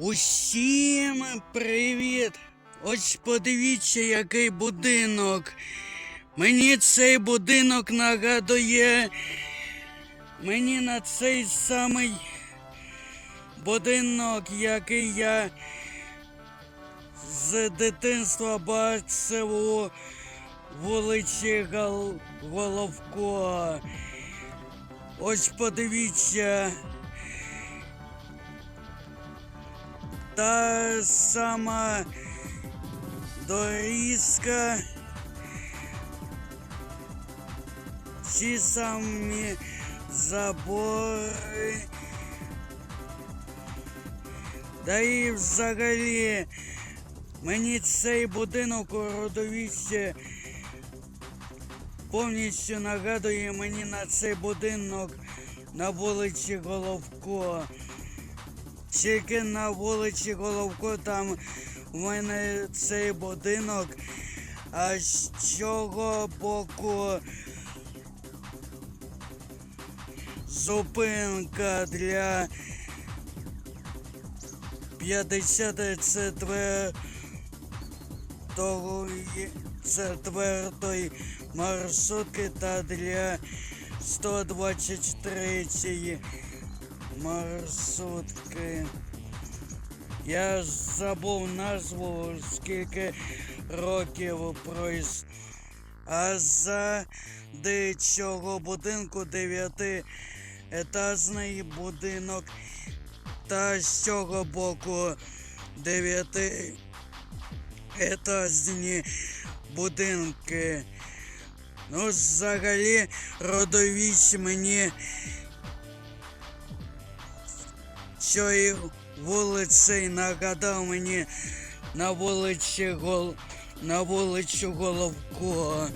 Усім привіт! Ось подивіться, який будинок. Мені цей будинок нагадує. Мені на цей самий будинок, який я з дитинства бачив у вулиці Гол... Головко. Ось подивіться. Та сама дорізка. Ті самі забори. Да і взагалі мені цей будинок у родовіччі повністю нагадує мені на цей будинок на вулиці Головко. Тільки на вулиці Головко там у мене цей будинок, а з цього боку зупинка для 54 четвертої маршрутки та для 123 маршрутки. Я забув назву, скільки років пройшло. А за цього будинку дев'ятиетажний будинок та з цього боку дев'ятиетажні будинки. Ну, взагалі, родовіч мені цієї вулиці нагадав мені на вулиці Гол... на вулицю Головко.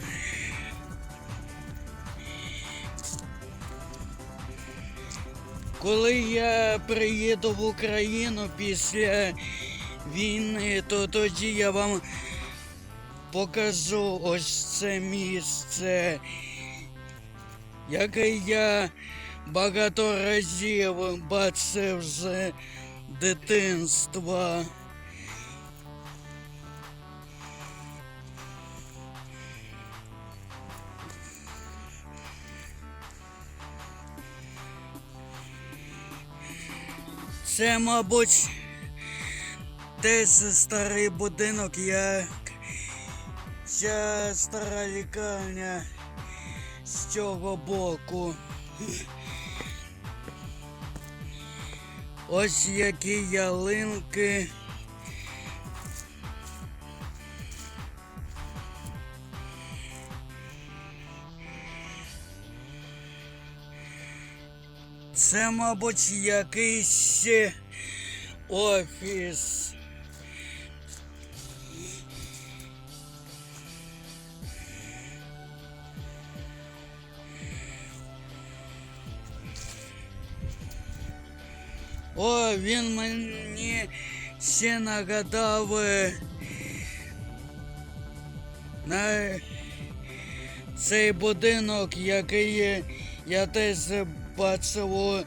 Коли я приїду в Україну після війни, то тоді я вам покажу ось це місце, яке я багато разів бачив з дитинства. Це, мабуть, десь старий будинок, як ця стара лікарня з цього боку. Ось які ялинки. Це, мабуть, якийсь офіс. О, він мені ще нагадав е, на цей будинок, який я теж бачив у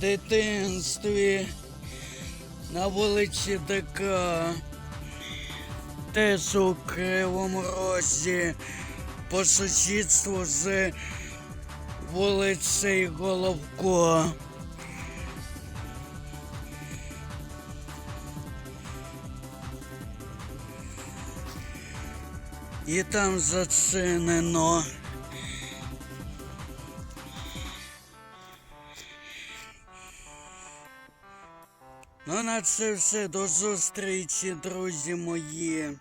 дитинстві на вулиці ДК. Теж у Кривому Розі по сусідству з вулицею Головко. І там зацінено. Ну, на це все до зустрічі, друзі мої.